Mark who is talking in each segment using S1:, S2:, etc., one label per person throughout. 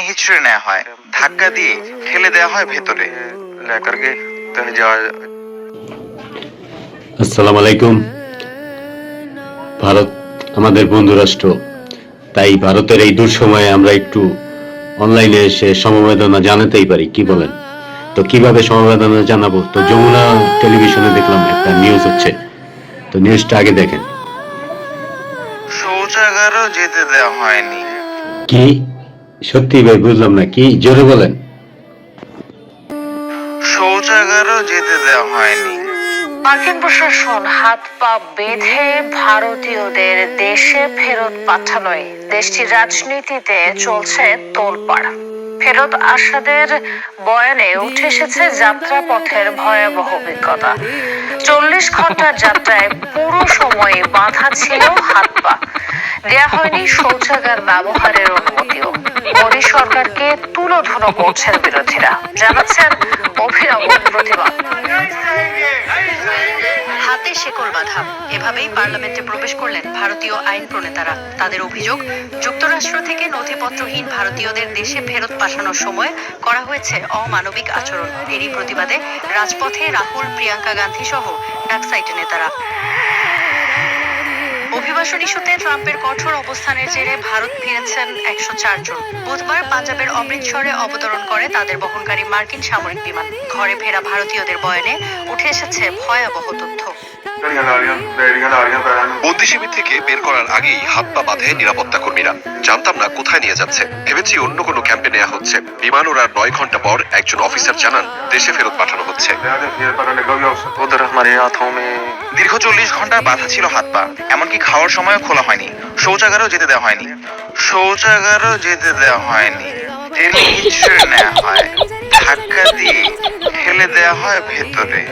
S1: টেনে হিচড়ে নেওয়া হয়। ধাক্কা দিয়ে ঠেলে দেওয়া হয় ভেতরে।
S2: আসসালাম আলাইকুম। ভারত আমাদের বন্ধু রাষ্ট্র তাই ভারতের এই দূর সময়ে আমরা একটু অনলাইনে এসে সমবেদনা জানাতেই পারি কি বলেন? তো কীভাবে সমবেদনা জানাব? তো যমুনা টেলিভিশনে দেখলাম একটা নিউজ হচ্ছে। তো নিউজটা আগে দেখেন।
S1: শৌচাগারও যেতে দেওয়া হয়নি।
S2: কি? সত্যি ভাই বুঝলাম না কি? জোরে বলেন।
S1: শৌচাগারও যেতে দেওয়া হয়নি।
S3: মার্কিন প্রশাসন হাত পা বেঁধে ভারতীয়দের দেশে ফেরত পাঠানোয় দেশটির রাজনীতিতে চলছে তোলপাড়। ফেরত আসাদের বয়ানে উঠে এসেছে যাত্রাপথের ভয়াবহ অভিজ্ঞতা। চল্লিশ ঘণ্টার যাত্রায় পুরো সময়ে বাধা ছিল হাত পা। দেয়া হয়নি শৌচাগার ব্যবহারের অনুমতিও। মোদী সরকারকে তুলোধুনো করছেন বিরোধীরা। জানাচ্ছেন অভিনব প্রতিবাদ
S4: হাতে শেকল বাঁধা। এভাবেই পার্লামেন্টে প্রবেশ করলেন ভারতীয় আইন প্রণেতারা। তাদের অভিযোগ, যুক্তরাষ্ট্র থেকে নথিপত্রহীন ভারতীয়দের দেশে ফেরত পাঠানোর সময় করা হয়েছে অমানবিক আচরণ। এরই প্রতিবাদে রাজপথে রাহুল, প্রিয়াঙ্কা গান্ধী সহ ডাকসাইট নেতারা। অভিবাসন ইস্যুতে ট্রাম্পের কঠোর অবস্থানের জেরে ভারত ফিরেছেন একশো চার জন। বুধবার পাঞ্জাবের অমৃতসরে অবতরণ করে তাদের বহনকারী মার্কিন সামরিক বিমান। ঘরে ফেরা ভারতীয়দের বয়নে উঠে এসেছে ভয়াবহ তথ্য।
S5: থেকে বের করার আগেই হাত পা বাঁধে নিরাপত্তা কর্মীরা। জানতাম না কোথায় নিয়ে যাচ্ছে। ভেবেছি অন্য কোনো ক্যাম্পে নেওয়া হচ্ছে। বিমান নয় ঘণ্টা পর একজন অফিসার জানান, দেশে ফেরত পাঠানো হচ্ছে।
S1: দীর্ঘ চল্লিশ ঘণ্টা বাধা ছিল হাত পা। এমনকি খাওয়ার যাওয়ার খোলা হয়নি। শৌচাগারও যেতে দেওয়া হয়নি। শৌচাগারও যেতে দেওয়া হয়নি। টেনে নেওয়া হয়। ধাক্কা দিয়ে ফেলে দেওয়া হয় ভেতরে।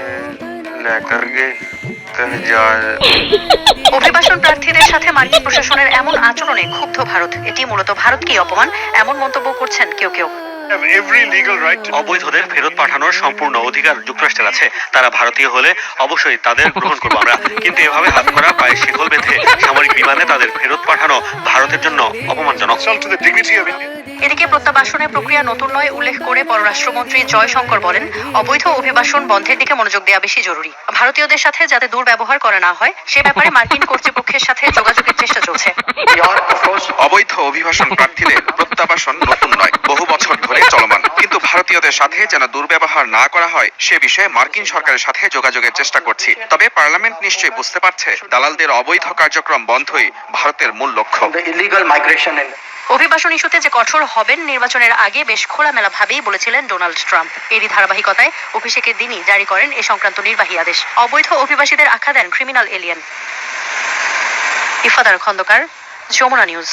S4: অভিবাসন প্রার্থীদের সাথে মার্কিন প্রশাসনের এমন আচরণে ক্ষুব্ধ ভারত। এটি মূলত ভারতকে অপমান এমন মন্তব্য করছেন কেউ কেউ।
S6: অবৈধদের ফেরত পাঠানোর সম্পূর্ণ অধিকার যুক্তরাষ্ট্রের আছে। তারা ভারতীয় হলে অবশ্যই তাদের গ্রহণ করব আমরা। কিন্তু এভাবে হাত করা পায়ে শিখল
S4: এদিকে প্রত্যাবাসনের প্রক্রিয়া নতুন নয় উল্লেখ করে পররাষ্ট্রমন্ত্রী জয়শঙ্কর বলেন অবৈধ অভিবাসন বন্ধের দিকে মনোযোগ দেওয়া বেশি জরুরি। ভারতীয়দের সাথে যাতে দুর্ব্যবহার করা না হয় সে ব্যাপারে মার্কিন কর্তৃপক্ষের সাথে যোগাযোগের চেষ্টা চলছে।
S1: অবৈধ অভিবাসন প্রার্থীদের প্রত্যাবাসন নতুন নয় বহু বছর ধরে চলমান। কিন্তু ভারতীয়দের সাথে যেন দুর্ব্যবহার না করা হয় সে বিষয়ে মার্কিন সরকারের সাথে যোগাযোগের চেষ্টা করছি। তবে পার্লামেন্ট নিশ্চয়ই বুঝতে পারছে দালালদের অবৈধ কার্যক্রম বন্ধই ভারতের মূল লক্ষ্য।
S4: অভিবাসন ইস্যুতে যে কঠোর হবেন নির্বাচনের আগে বেশ খোলামেলা ভাবেই বলেছিলেন ডোনাল্ড ট্রাম্প। এরই ধারাবাহিকতায় অভিষেকের দিনই জারি করেন এ সংক্রান্ত নির্বাহী আদেশ। অবৈধ অভিবাসীদের আখ্যা দেন criminal alien. Ifadar Khandakar, Jamuna news.